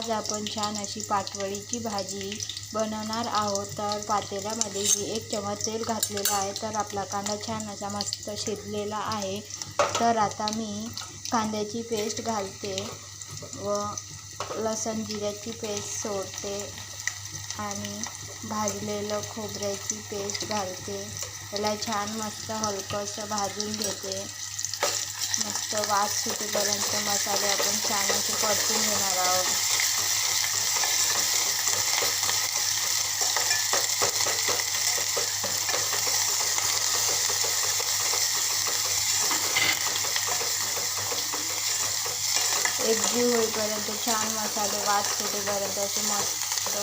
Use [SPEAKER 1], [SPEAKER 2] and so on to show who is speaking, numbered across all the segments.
[SPEAKER 1] आज आपण छान अशी पाटवडीची भाजी बनवणार आहोत. तर पातेल्यामध्ये मी एक चमच तेल घातलेलं आहे. तर आपला कांदा छान असा मस्त शिजलेला आहे. तर आता मी कांद्याची पेस्ट घालते व लसण जिऱ्याची पेस्ट सोडते आणि भाजलेलं खोबऱ्याची पेस्ट घालते. त्याला छान मस्त हलकंसं भाजून घेते. मस्त वास सुटेपर्यंत मसाले आपण छान असे परतून घेणार आहोत. एकजीव होईपर्यंत छान मसाले वास सुटेपर्यंत असे मस्त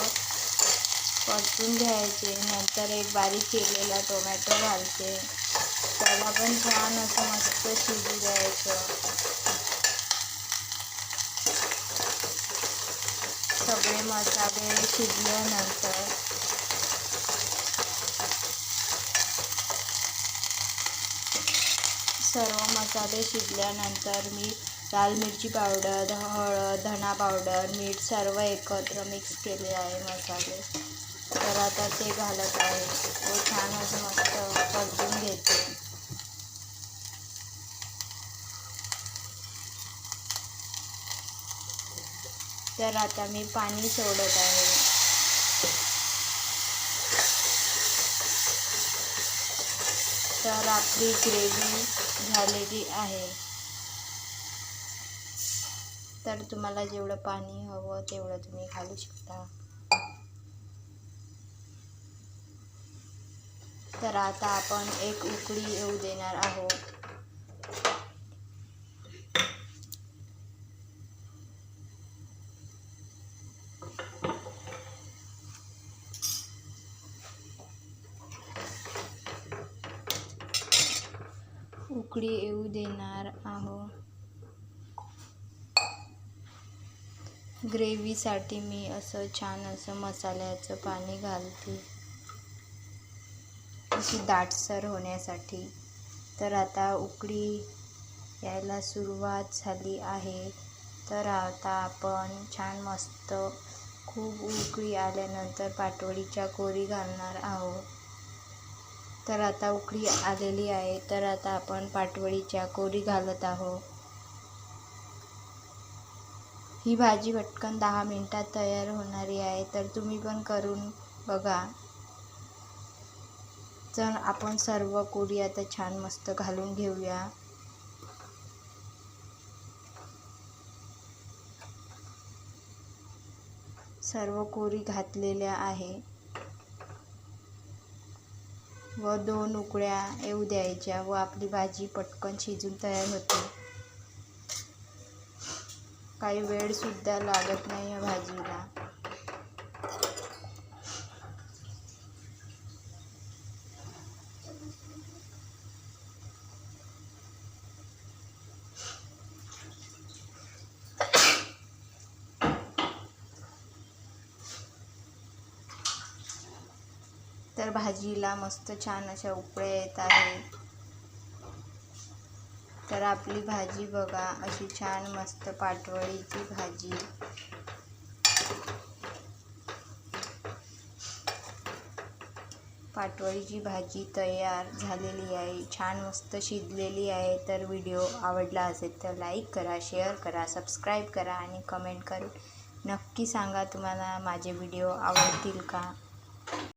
[SPEAKER 1] परतून घ्यायचे. नंतर एक बारीक चिरलेला टोमॅटो घालते. त्याला पण छान असं मस्त शिजू द्यायचं. सगळे मसाले शिजल्यानंतर सर्व मसाले शिजल्यानंतर मी लाल मिरची पावडर हळद धणा पावडर मीठ सर्व एकत्र मिक्स केले आहे मसाले. तर आता ते घालत आहे. व छान असं मस्त परतून घेते. तर आता मी पाणी सोडत आहे. तर आपली ग्रेव्ही झालेली आहे. तर तुम्हाला जेवढं पाणी हवं तेवढं तुम्ही घालू शकता. तर आता आपण एक उकळी येऊ देणार आहोत. उकळी येऊ देणार आहोत. ग्रेव्हीसाठी मी असं छान असं मसाल्याचं पाणी घालते. अशी दाटसर होण्यासाठी. तर आता उकळी यायला सुरुवात झाली आहे. तर आता आपण छान मस्त खूप उकळी आल्यानंतर पाटवडीच्या कोरी घालणार आहोत. तर आता उकळी आलेली आहे. तर आता आपण पाटवडीच्या कोरी घालत आहोत. ही भाजी पटकन दहा मिनटात तयार होणारी आहे तर तुम्ही पण करून बघा. तर आपण सर्व कोरी आता छान मस्त घालून घेऊया. सर्व कोरी घातलेल्या आहे. व दोन उकळ्या येऊ द्यायच्या व आपली भाजी पटकन शिजून तयार होते. काही वेळसुद्धा लागत नाही या भाजीला. तर भाजीला मस्त छान अशा उकळ्या येत आहे तर आपली भाजी बघा अशी छान मस्त पाटवळीची भाजी. पाटवळीची भाजी तयार झालेली आहे छान मस्त शिजलेली आहे. तर व्हिडिओ आवडला असेल तर लाईक करा शेअर करा सबस्क्राईब करा आणि कमेंट करून नक्की सांगा तुम्हाला माझे व्हिडिओ आवडतील का?